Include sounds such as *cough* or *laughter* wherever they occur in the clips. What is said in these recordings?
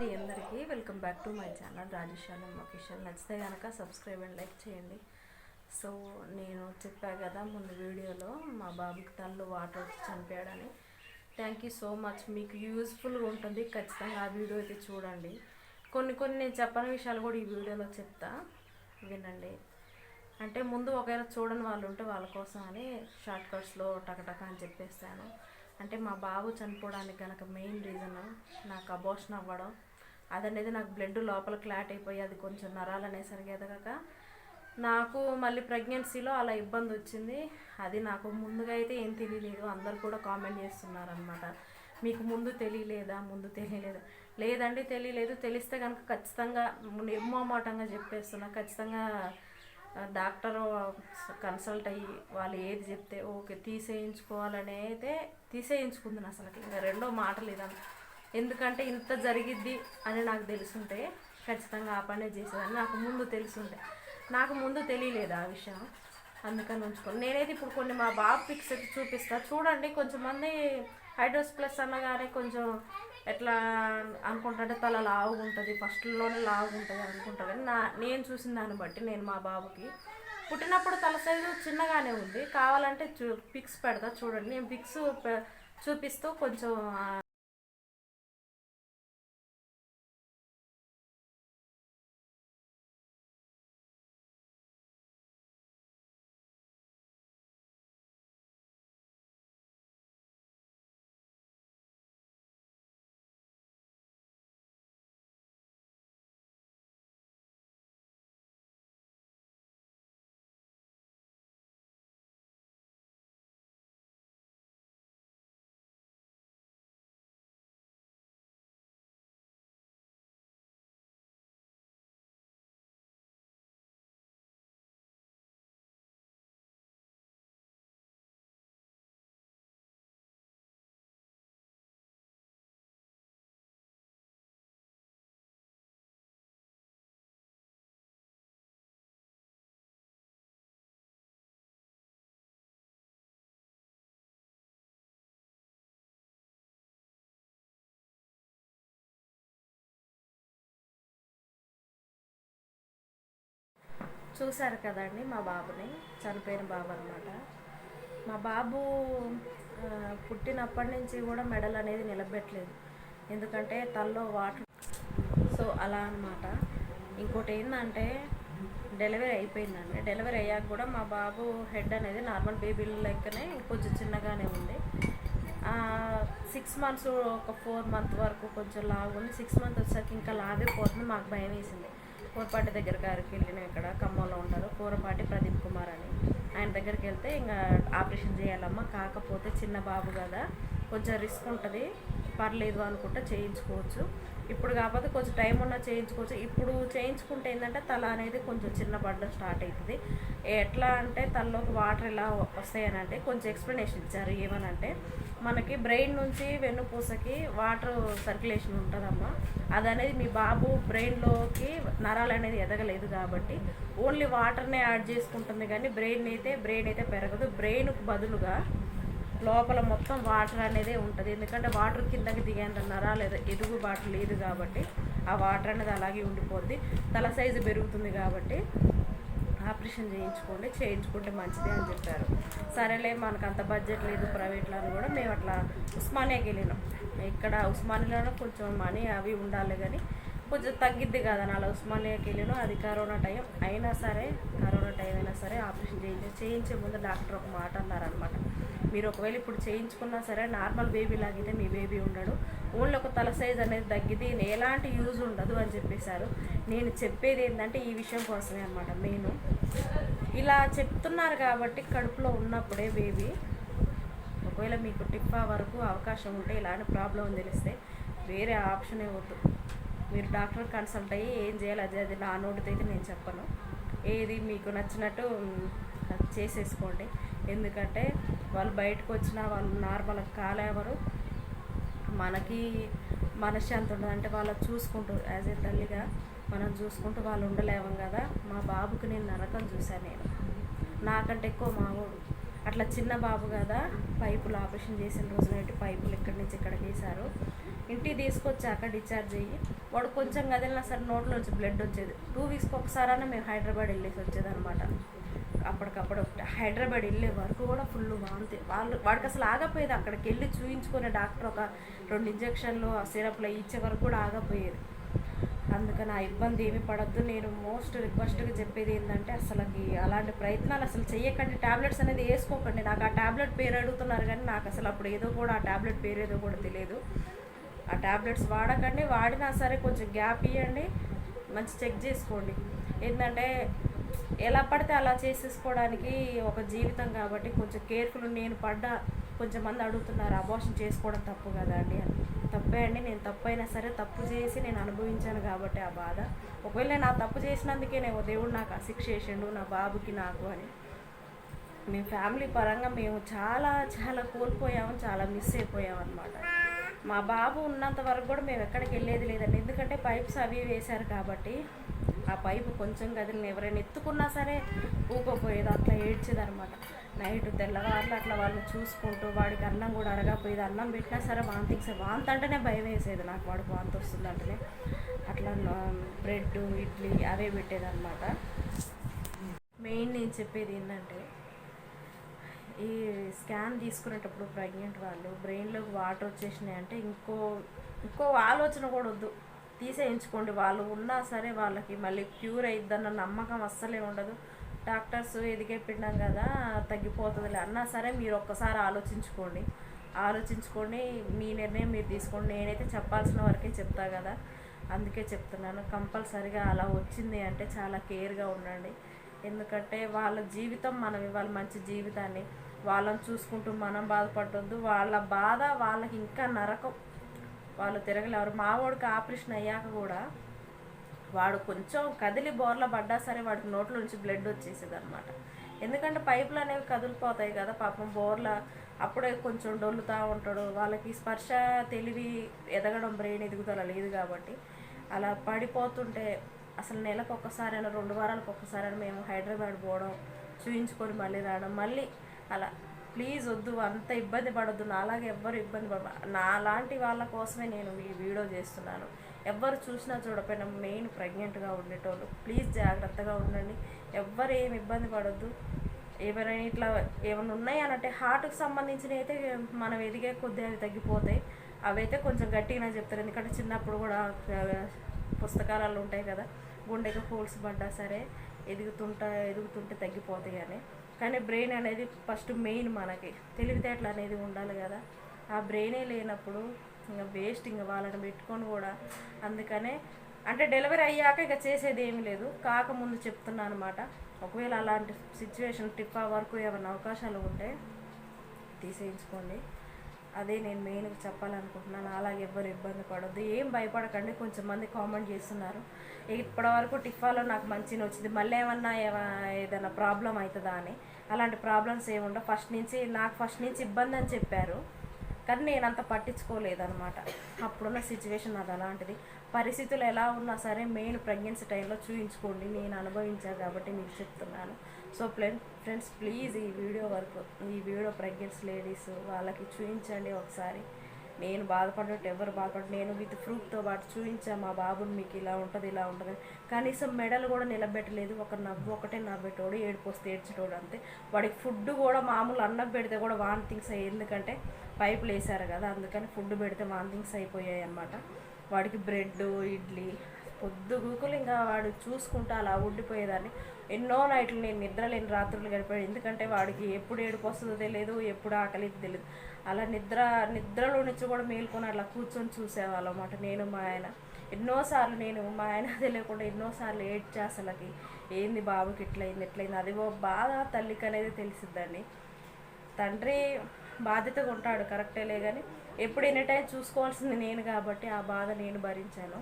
అండి అందరికీ. Welcome back to my channel రాజేశాన్ official నచ్చితే కనుక సబ్స్క్రైబ్ అండ్ లైక్ చేయండి. సో నేను చెప్పా కదా ముందు వీడియోలో మా బాబుకి తల్లు వాటర్ చనిపోయాడని థ్యాంక్ యూ సో మచ్ మీకు యూస్ఫుల్గా ఉంటుంది. ఖచ్చితంగా ఆ వీడియో అయితే చూడండి. కొన్ని కొన్ని నేను చెప్పని విషయాలు కూడా ఈ వీడియోలో చెప్తా. వినండి. అంటే ముందు ఒకవేళ చూడని వాళ్ళు ఉంటే వాళ్ళ కోసం అని షార్ట్ కట్స్లో టకటక అని చెప్పేస్తాను. అంటే మా బాబు చనిపోవడానికి కనుక మెయిన్ రీజన్ నాకు అబోషన్ అవ్వడం అదనేది నాకు బ్లడ్ లోపల క్లాట్ అయిపోయి అది కొంచెం నరాలు అనేసరికి ఎదగక నాకు మళ్ళీ ప్రెగ్నెన్సీలో అలా ఇబ్బంది వచ్చింది అది నాకు ముందుగా అయితే ఏం తెలియలేదు. అందరు కూడా కామెంట్ చేస్తున్నారనమాట మీకు ముందు తెలియలేదా? ముందు తెలియలేదా? లేదండి తెలియలేదు. తెలిస్తే కనుక ఖచ్చితంగా నిర్మోమాటంగా చెప్పేస్తున్నా. ఖచ్చితంగా డాక్టర్ కన్సల్ట్ అయ్యి వాళ్ళు ఏది చెప్తే ఓకే తీసేయించుకోవాలని అయితే తీసేయించుకుంది అసలు ఇంకా రెండో మాట లేదన్న ఎందుకంటే ఇంత జరిగిద్ది అని నాకు తెలుసుంటే ఖచ్చితంగా ఆ పనే చేసేదాన్ని నాకు ముందు తెలుసుంటే. నాకు ముందు తెలియలేదు ఆ విషయం. అందుకని ఉంచుకోండి నేనైతే ఇప్పుడు కొన్ని మా బాబు పిక్స్ అయితే చూపిస్తా. చూడండి కొంచెం మంది హైడ్రోస్ ప్లస్ అనగానే కొంచెం ఎట్లా అనుకుంటుంటే తల లావుగా ఉంటుంది ఫస్ట్లోనే లావుగా ఉంటుంది అనుకుంటా. కానీ నా నేను చూసిన దాన్ని బట్టి నేను మా బాబుకి పుట్టినప్పుడు తల సైజు చిన్నగానే ఉంది. కావాలంటే చూ పిక్స్ పెడతా. చూడండి నేను పిక్స్ చూపిస్తూ కొంచెం చూశారు కదండి మా బాబుని చనిపోయిన బాబు అనమాట మా బాబు పుట్టినప్పటి నుంచి కూడా మెడల్ అనేది నిలబెట్టలేదు. ఎందుకంటే తల్లో వాటర్ సో అలా అన్నమాట. ఇంకోటి ఏంటంటే డెలివరీ అయిపోయిందండి. డెలివరీ అయ్యాక కూడా మా బాబు హెడ్ అనేది నార్మల్ బేబీ లెక్కనే కొంచెం చిన్నగానే ఉంది. సిక్స్ మంత్స్ ఒక ఫోర్ మంత్ వరకు కొంచెం లాగుంది సిక్స్ మంత్ వచ్చాక ఇంకా లాగే పోతుంది. మాకు భయం వేసింది. కూరపాటి దగ్గర గారికి వెళ్ళిన ఇక్కడ ఖమ్మంలో ఉంటారు. కూరపాటి ప్రదీప్ కుమార్ అని. ఆయన దగ్గరికి వెళ్తే ఇంకా ఆపరేషన్ చేయాలమ్మా కాకపోతే చిన్న బాబు కదా కొంచెం రిస్క్ ఉంటుంది పర్లేదు అనుకుంటే చేయించుకోవచ్చు. ఇప్పుడు కాకపోతే కొంచెం టైం ఉన్నా చేయించుకోవచ్చు. ఇప్పుడు చేయించుకుంటే ఏంటంటే తల అనేది కొంచెం చిన్న పడడం స్టార్ట్ అవుతుంది ఎట్లా అంటే తలలోకి వాటర్ ఎలా వస్తాయని అంటే కొంచెం ఎక్స్ప్లెనేషన్ ఇచ్చారు. ఏమనంటే మనకి బ్రెయిన్ నుంచి వెన్నుపూసకి వాటర్ సర్క్యులేషన్ ఉంటుందమ్మా. అది అనేది మీ బాబు బ్రెయిన్లోకి నరాలు అనేది ఎదగలేదు కాబట్టి ఓన్లీ వాటర్నే యాడ్ చేసుకుంటుంది. కానీ బ్రెయిన్ అయితే బ్రెయిన్ అయితే పెరగదు. బ్రెయిన్కు బదులుగా లోపల మొత్తం వాటర్ అనేది ఉంటుంది. ఎందుకంటే వాటర్ కిందకి దిగేంత లేదా ఎదుగు ఎదుగుబాటు లేదు కాబట్టి ఆ వాటర్ అనేది అలాగే ఉండిపోద్ది. తల సైజు పెరుగుతుంది కాబట్టి ఆపరేషన్ చేయించుకోండి చేయించుకుంటే మంచిదే అని చెప్పారు. సరేలే మనకు అంత బడ్జెట్ లేదు ప్రైవేట్లో అని కూడా మేము అట్లా ఉస్మానియాకి వెళ్ళినాం. ఇక్కడ ఉస్మానియాలో కొంచెం మనీ అవి ఉండాలి కానీ కొంచెం తగ్గిద్ది కదా. అలా ఉస్మానియాకి వెళ్ళినాం అది కరోనా టైం అయినా సరే కరోనా టైం అయినా సరే ఆపరేషన్ చేయించే చేయించే ముందు డాక్టర్ ఒక మాట అన్నారనమాట మీరు ఒకవేళ ఇప్పుడు చేయించుకున్నా సరే నార్మల్ బేబీ లాగితే మీ బేబీ ఉండడు. ఓన్లీ ఒక తల సైజ్ అనేది తగ్గితే ఎలాంటి యూజ్ ఉండదు అని చెప్పేశారు. నేను చెప్పేది ఏంటంటే ఈ విషయం కోసమే అనమాట నేను ఇలా చెప్తున్నారు కాబట్టి కడుపులో ఉన్నప్పుడే బేబీ ఒకవేళ మీకు టిప్పా వరకు అవకాశం ఉంటే ఇలాంటి ప్రాబ్లం తెలిస్తే వేరే ఆప్షనే వద్దు. మీరు డాక్టర్ కన్సల్ట్ అయ్యి ఏం చేయాలి అది అది నా నోటితో అయితే నేను చెప్పను. ఏది మీకు నచ్చినట్టు చేసేసుకోండి. ఎందుకంటే వాళ్ళు బయటకు వచ్చినా వాళ్ళు నార్మల్ కాలేవరు మనకి మనశ్శాంతి ఉండదు. అంటే వాళ్ళు చూసుకుంటూ యాజ్ ఏ తల్లిగా మనం చూసుకుంటూ వాళ్ళు ఉండలేము కదా. మా బాబుకి నేను నరకం చూశాను నేను. నాకంటే ఎక్కువ మామూడు అట్లా చిన్న బాబు కదా పైపులు ఆపరేషన్ చేసిన రోజు పైపులు ఇక్కడి నుంచి ఇక్కడికి వేశారు. ఇంటికి తీసుకొచ్చాక డిశ్చార్జ్ అయ్యి వాడు కొంచెం కదిలినా సరే నోట్లోంచి బ్లడ్ వచ్చేది. టూ వీక్స్కి ఒకసారైనా మేము హైదరాబాద్ వెళ్ళేసి వచ్చేది అనమాట అప్పటికప్పుడు హైదరాబాద్ వెళ్ళే వరకు కూడా ఫుల్ వాంతి. వాళ్ళు వాడికి అసలు ఆగపోయేది అక్కడికి వెళ్ళి చూయించుకునే డాక్టర్ ఒక రెండు ఇంజక్షన్లు ఆ సిరప్లు ఇచ్చే వరకు కూడా ఆగపోయేది. అందుకని ఆ ఇబ్బంది ఏమి పడద్దు. నేను మోస్ట్ రిక్వెస్ట్గా చెప్పేది ఏంటంటే అసలుకి అలాంటి ప్రయత్నాలు అసలు చేయకండి ట్యాబ్లెట్స్ అనేది వేసుకోకండి. నాకు ఆ ట్యాబ్లెట్ పేరు అడుగుతున్నారు కానీ నాకు అసలు అప్పుడు ఏదో కూడా ఆ ట్యాబ్లెట్ పేరు ఏదో కూడా తెలియదు. ఆ ట్యాబ్లెట్స్ వాడకండి వాడినా సరే కొంచెం గ్యాప్ ఇవ్వండి మంచి చెక్ చేసుకోండి. ఏంటంటే ఎలా పడితే అలా చేసేసుకోవడానికి ఒక జీవితం కాబట్టి కొంచెం కేర్ఫుల్ నేను పడ్డ కొంచెం మంది అడుగుతున్నారు అబార్షన్ చేసుకోవడం తప్పు కదా అండి? అని. తప్పే అండి నేను తప్పైనా సరే తప్పు చేసి నేను అనుభవించాను కాబట్టి ఆ బాధ. ఒకవేళ నా తప్పు చేసినందుకే నేను దేవుడు నాకు ఆ శిక్ష చేసిండు నా బాబుకి నాకు అని. మేము ఫ్యామిలీ పరంగా మేము చాలా చాలా కోల్పోయాము చాలా మిస్ అయిపోయాం అనమాట మా బాబు ఉన్నంత వరకు కూడా మేము ఎక్కడికి వెళ్ళేది లేదండి. ఎందుకంటే పైప్స్ అవి వేశారు కాబట్టి ఆ పైపు కొంచెం గదిని ఎవరైనా ఎత్తుకున్నా సరే ఊకపోయేది అట్లా ఏడ్చేది అనమాట నైట్ తెల్లవారులు అట్లా వాళ్ళని చూసుకుంటూ వాడికి అన్నం కూడా అడగపోయేది అన్నం పెట్టినా సరే వాంతింగ్స్ వాంత అంటేనే భయం వేసేది. నాకు వాడికి వాంతి వస్తుంది అంటేనే. అట్లా బ్రెడ్ ఇడ్లీ అవే పెట్టేదన్నమాట. మెయిన్ నేను చెప్పేది ఏంటంటే ఈ స్కాన్ తీసుకునేటప్పుడు ప్రెగ్నెంట్ వాళ్ళు బ్రెయిన్లోకి వాటర్ వచ్చేసినాయి అంటే ఇంకో ఇంకో ఆలోచన కూడా వద్దు. తీసేయించుకోండి. వాళ్ళు ఉన్నా సరే వాళ్ళకి మళ్ళీ క్యూర్ అయిద్దన్న నమ్మకం అస్సలే ఉండదు. డాక్టర్స్ ఎదిగే కదా తగ్గిపోతుందిలే. అన్నా సరే మీరు ఒక్కసారి ఆలోచించుకోండి. ఆలోచించుకోండి మీ నిర్ణయం మీరు తీసుకోండి. నేనైతే చెప్పాల్సిన వరకే చెప్తా కదా. అందుకే చెప్తున్నాను. కంపల్సరిగా అలా వచ్చింది అంటే చాలా కేర్గా ఉండండి. ఎందుకంటే వాళ్ళ జీవితం మనం ఇవాళ మంచి జీవితాన్ని. వాళ్ళని చూసుకుంటూ మనం బాధపడద్దు. వాళ్ళ బాధ వాళ్ళకి ఇంకా నరకం. వాళ్ళు తిరగలేరు. మావాడికి ఆపరేషన్ అయ్యాక కూడా వాడు కొంచెం కదిలి బోర్ల పడ్డా సరే వాడికి నోట్లో నుంచి బ్లడ్ వచ్చేసేది అనమాట ఎందుకంటే పైపులు అనేవి కదిలిపోతాయి కదా పాపం బోర్ల. అప్పుడే కొంచెం డొల్లుతూ ఉంటాడు. వాళ్ళకి స్పర్శ తెలివి ఎదగడం బ్రెయిన్ ఎదుగుదల లేదు కాబట్టి. అలా పడిపోతుంటే అసలు నెలకు ఒక్కసారైనా రెండు వారాలకు ఒక్కసారైనా మేము హైదరాబాద్ పోవడం చూయించుకొని మళ్ళీ రావడం మళ్ళీ అలా. ప్లీజ్ వద్దు అంత ఇబ్బంది పడొద్దు నాలాగే ఎవ్వరు ఇబ్బంది పడ నా లాంటి వాళ్ళ కోసమే నేను ఈ వీడియో చేస్తున్నాను. ఎవ్వరు చూసినా చూడకపోయినా మెయిన్ ప్రెగ్నెంట్గా ఉండేటోళ్ళు. ప్లీజ్ జాగ్రత్తగా ఉండండి. ఎవ్వరు ఏమి ఇబ్బంది పడొద్దు. ఎవరైనా ఇట్లా ఏమైనా ఉన్నాయి అని హార్ట్కి సంబంధించినవి అయితే మనం ఎదిగే కొద్దీ అవి తగ్గిపోతాయి. అవైతే కొంచెం గట్టిగానే చెప్తారు. ఎందుకంటే చిన్నప్పుడు కూడా పుస్తకాలలో ఉంటాయి కదా గుండెకి హోల్స్ పడ్డా సరే ఎదుగుతుంటా ఎదుగుతుంటే తగ్గిపోతాయి అని. కానీ బ్రెయిన్ అనేది ఫస్ట్ మెయిన్ మనకి. తెలివితేటలు అనేది ఉండాలి కదా. ఆ బ్రెయినే లేనప్పుడు ఇంకా వేస్ట్ ఇంకా వాళ్ళని పెట్టుకొని కూడా. అందుకనే అంటే డెలివరీ అయ్యాక ఇక చేసేది ఏమీ లేదు. కాకముందు చెప్తున్నాను అనమాట. ఒకవేళ అలాంటి సిచ్యువేషన్ టిప్పా వరకు ఏమైనా అవకాశాలు ఉంటే తీసేయించుకోండి. అదే నేను మెయిన్గా చెప్పాలనుకుంటున్నాను. అలాగే ఎవ్వరు ఇబ్బంది పడొద్దు. ఏం భయపడకండి. కొంచెం మంది కామెంట్ చేస్తున్నారు. ఇప్పటివరకు టిఫాలో నాకు మంచిగా వచ్చింది మళ్ళీ ఏమన్నా ఏదైనా ప్రాబ్లం అవుతుందా అని. అలాంటి ప్రాబ్లమ్స్ ఏముండవు ఫస్ట్ నుంచి నాకు ఫస్ట్ నుంచి ఇబ్బంది అని చెప్పారు. కానీ నేను అంత పట్టించుకోలేదనమాట అప్పుడున్న సిచ్యువేషన్ అది అలాంటిది. పరిస్థితులు ఎలా ఉన్నా సరే మెయిన్ ప్రెగ్నెన్సీ టైంలో చూయించుకోండి. నేను అనుభవించాను కాబట్టి మీకు చెప్తున్నాను. సో ఫ్రెండ్ ఫ్రెండ్స్ ప్లీజ్ ఈ వీడియో వరకు ఈ వీడియో ప్రెగ్నెన్సీ లేడీస్ వాళ్ళకి చూపించండి ఒకసారి. నేను బాధపడినట్టు ఎవరు బాధపడ నేను విత్ ప్రూఫ్తో పాటు చూపించా మా బాబుని మీకు ఇలా ఉంటుంది ఇలా ఉంటుంది. కనీసం మెడల్ కూడా నిలబెట్టలేదు. ఒక నవ్వు ఒకటే నవ్వేటోడు ఏడిపోస్తే ఏడ్చేటోడు అంతే. వాడికి ఫుడ్ కూడా మామూలు అన్నం పెడితే కూడా వాంతింగ్స్ అయ్యాయి. ఎందుకంటే పైపులు వేసారు కదా అందుకని ఫుడ్ పెడితే వాంతింగ్స్ అయిపోయాయి అన్నమాట. వాడికి బ్రెడ్ ఇడ్లీ పొద్దు గూకులు ఇంకా వాడు చూసుకుంటా అలా ఉండిపోయేదాన్ని. ఎన్నో నైట్లు నేను నిద్ర లేని రాత్రులు గడిపాడు. ఎందుకంటే వాడికి ఎప్పుడు ఏడుపు వస్తుందో తెలియదు ఎప్పుడు ఆకలి తెలియదు అలా నిద్ర నిద్రలో నుంచి కూడా మేల్కొని అట్లా కూర్చొని చూసేవాళ్ళం అన్నమాట నేను మా ఆయన. ఎన్నోసార్లు నేను మా ఆయన *laughs* తెలియకుండా ఎన్నోసార్లు ఏడ్చా అసలుకి. ఏంది బాబుకి ఇట్లయింది ఎట్లయింది అది ఓ బాధ తల్లికి అనేది తెలిసిద్దండి. తండ్రి బాధ్యతగా ఉంటాడు కరెక్టేలే కానీ ఎప్పుడు ఎనీ టైం చూసుకోవాల్సింది నేను కాబట్టి ఆ బాధ నేను భరించాను.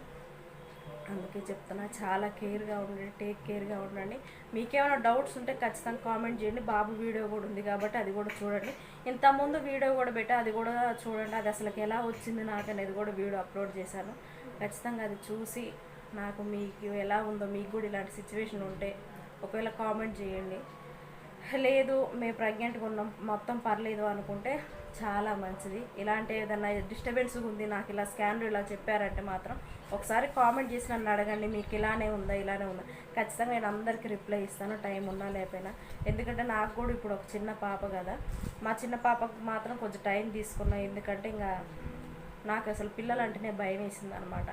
అందుకే చెప్తున్నా చాలా కేర్గా ఉండండి టేక్ కేర్గా ఉండండి. మీకేమైనా డౌట్స్ ఉంటే ఖచ్చితంగా కామెంట్ చేయండి. బాబు వీడియో కూడా ఉంది కాబట్టి అది కూడా చూడండి. ఇంతకుముందు వీడియో కూడా పెట్టా అది కూడా చూడండి. అది అసలుకి ఎలా వచ్చింది నాకు అనేది కూడా వీడియో అప్లోడ్ చేశాను. ఖచ్చితంగా అది చూసి నాకు మీకు ఎలా ఉందో మీకు కూడా ఇలాంటి సిచ్యువేషన్ ఉంటే ఒకవేళ కామెంట్ చేయండి. లేదు మేము ప్రెగ్నెంట్గా ఉన్నాం మొత్తం పర్లేదు అనుకుంటే చాలా మంచిది. ఇలాంటి ఏదైనా డిస్టర్బెన్స్ ఉంది నాకు ఇలా స్కానర్ ఇలా చెప్పారంటే మాత్రం ఒకసారి కామెంట్ చేసి నన్ను అడగండి మీకు ఇలానే ఉందా ఇలానే ఉందా? ఖచ్చితంగా నేను అందరికీ రిప్లై ఇస్తాను టైం ఉన్నా లేకపోయినా. ఎందుకంటే నాకు కూడా ఇప్పుడు ఒక చిన్న పాప కదా. మా చిన్న పాపకు మాత్రం కొంచెం టైం తీసుకున్నా ఎందుకంటే ఇంకా నాకు అసలు పిల్లలంటేనే భయం వేసింది అనమాట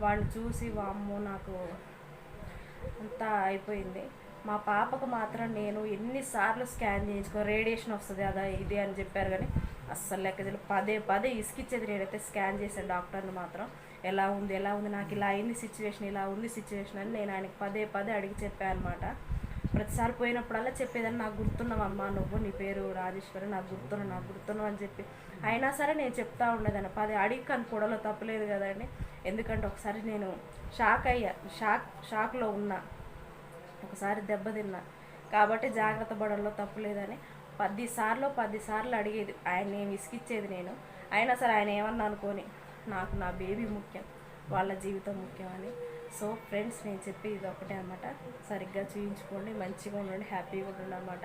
వాడిని చూసి వామ్మో నాకు అంతా అయిపోయింది. మా పాపకు మాత్రం నేను ఎన్నిసార్లు స్కాన్ చేయించుకో రేడియేషన్ వస్తుంది అదా ఇది అని చెప్పారు కానీ అస్సలు లెక్క తెలియదు పదే పదే ఇసుకిచ్చేది నేనైతే స్కాన్ చేశాను డాక్టర్ని మాత్రం. ఎలా ఉంది ఎలా ఉంది నాకు ఇలా అయింది సిచ్యువేషన్ ఇలా ఉంది సిచ్యువేషన్ అని నేను ఆయనకి పదే పదే అడిగి చెప్పాను అనమాట ప్రతిసారి పోయినప్పుడల్లా చెప్పేదని నాకు గుర్తున్నావమ్మా నువ్వు నీ పేరు రాజేశ్వరి నాకు గుర్తున్నావు నాకు గుర్తున్నావు అని చెప్పి. అయినా సరే నేను చెప్తా ఉండేదాన్ని. పది అడిగి కనుక్కోవడంలో తప్పలేదు కదండి ఎందుకంటే ఒకసారి నేను షాక్ అయ్యా షాక్ షాక్లో ఉన్నా. ఒకసారి దెబ్బతిన్నా కాబట్టి జాగ్రత్త పడంలో తప్పు లేదని పది సార్లు పది సార్లు అడిగేది. ఆయన ఏమి నేను? అయినా సరే ఆయన ఏమన్నా అనుకోని నాకు నా బేబీ ముఖ్యం వాళ్ళ జీవితం ముఖ్యం అని. సో ఫ్రెండ్స్ నేను చెప్పి ఇది ఒకటే అనమాట సరిగ్గా చూయించుకోండి మంచిగా ఉండండి హ్యాపీగా ఉండండి అనమాట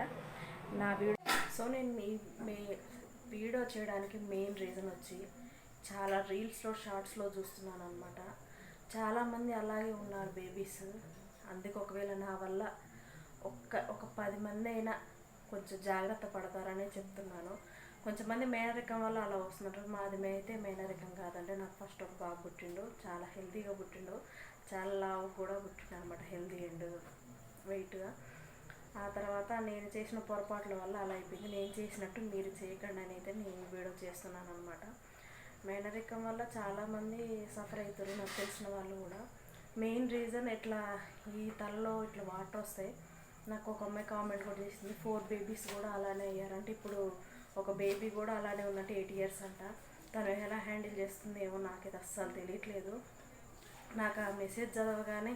నా వీడియో సో నేను మీ మే వీడియో చేయడానికి మెయిన్ రీజన్ వచ్చి చాలా రీల్స్లో షార్ట్స్లో చూస్తున్నాను అనమాట చాలామంది అలాగే ఉన్నారు బేబీస్. అందుకే ఒకవేళ నా వల్ల ఒక్క ఒక పది మంది అయినా కొంచెం జాగ్రత్త పడతారనే చెప్తున్నాను. కొంచెంమంది మేనరికం వల్ల అలా వస్తున్నారు. మాది అయితే మేనరికం కాదంటే నాకు ఫస్ట్ ఒక బాబు పుట్టిండు. చాలా హెల్తీగా పుట్టిండు. చాలా లావు కూడా పుట్టిండు అనమాట హెల్తీ అండ్ వెయిట్గా. ఆ తర్వాత నేను చేసిన పొరపాట్ల వల్ల అలా అయిపోయింది. నేను చేసినట్టు మీరు చేయకండి అని అయితే నేను వీడియో చేస్తున్నాను అనమాట మేనరికం వల్ల చాలామంది సఫర్ అవుతారు. నాకు తెలిసిన వాళ్ళు కూడా. మెయిన్ రీజన్ ఇట్లా ఈ తలలో ఇట్లా వాటర్ వస్తాయి నాకు ఒక అమ్మాయి కామెంట్ కూడా చేసింది ఫోర్ బేబీస్ కూడా అలానే అయ్యారంటే ఇప్పుడు ఒక బేబీ కూడా అలానే ఉన్నట్టు ఎయిట్ ఇయర్స్ అంట. తను ఎలా హ్యాండిల్ చేస్తుంది ఏమో నాకైతే అస్సలు తెలియట్లేదు. నాకు ఆ మెసేజ్ చదవగానే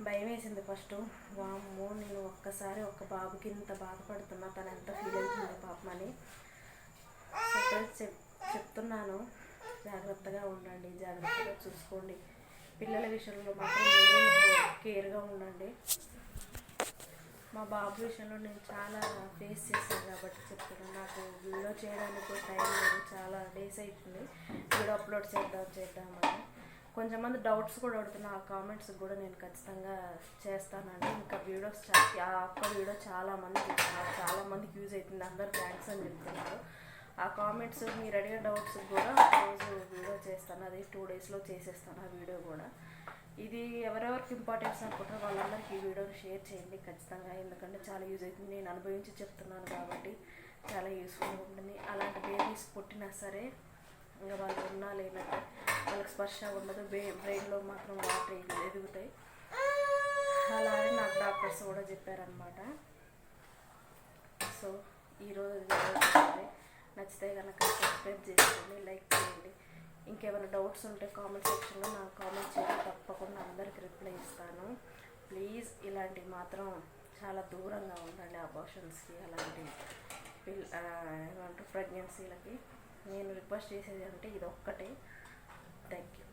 భయం వేసింది ఫస్ట్. వామ్మో నేను ఒక్కసారి ఒక్క బాబుకి ఇంత బాధపడుతున్నా తను ఎంత ఫీల్ అవుతుంది పాపమని అని చెప్ చెప్తున్నాను. జాగ్రత్తగా ఉండండి జాగ్రత్తగా చూసుకోండి. పిల్లల విషయంలో మాత్రం కేర్గా ఉండండి. మా బాబు విషయంలో నేను చాలా ఫేస్ చేశాను కాబట్టి చెప్తున్నాను. నాకు వీడియో చేయడానికి టైం లేదు. చాలా డేస్ అవుతుంది వీడియో అప్లోడ్ చేద్దాం చేద్దామని కొంచెంమంది డౌట్స్ కూడా అడుగుతున్నా. ఆ కామెంట్స్ కూడా నేను ఖచ్చితంగా చేస్తానండి. ఇంకా వీడియోస్ ఆ ఒక్క వీడియో చాలా మంది చాలా మందికి యూజ్ అవుతుంది. అందరు థ్యాంక్స్ అని చెప్తున్నారు. ఆ కామెంట్స్ మీరు అడిగే డౌట్స్ కూడా రోజు వీడియో చేస్తాను. అది టూ డేస్లో చేసేస్తాను ఆ వీడియో కూడా. ఇది ఎవరెవరికి ఇంపార్టెన్స్ అనుకుంటారో వాళ్ళందరికీ ఈ వీడియోని షేర్ చేయండి ఖచ్చితంగా. ఎందుకంటే చాలా యూజ్ అవుతుంది. నేను అనుభవించి చెప్తున్నాను కాబట్టి చాలా యూస్ఫుల్గా ఉంటుంది. అలాంటి బేబీస్ పుట్టినా సరే ఇంకా వాళ్ళు ఉన్నా లేనట్టు వాళ్ళకి స్పర్శ ఉండదు. బే బ్రెయిన్లో మాత్రం వాటర్ ఎదుగుతాయి. అలాగే నాకు డాక్టర్స్ కూడా చెప్పారనమాట సో ఈరోజు నచ్చితే కనుక సబ్స్క్రైబ్ చేసుకోండి లైక్ చేయండి. ఇంకేమైనా డౌట్స్ ఉంటే కామెంట్ సెక్షన్లో నాకు కామెంట్ చేయండి తప్పకుండా అందరికి రిప్లై ఇస్తాను. ప్లీజ్ ఇలాంటివి మాత్రం చాలా దూరంగా ఉండండి అబార్షన్స్కి అలాంటి పిల్ ఏమంటారు ప్రెగ్నెన్సీలకి నేను రిక్వెస్ట్ చేసేది అంటే ఇది ఒక్కటే థ్యాంక్ యూ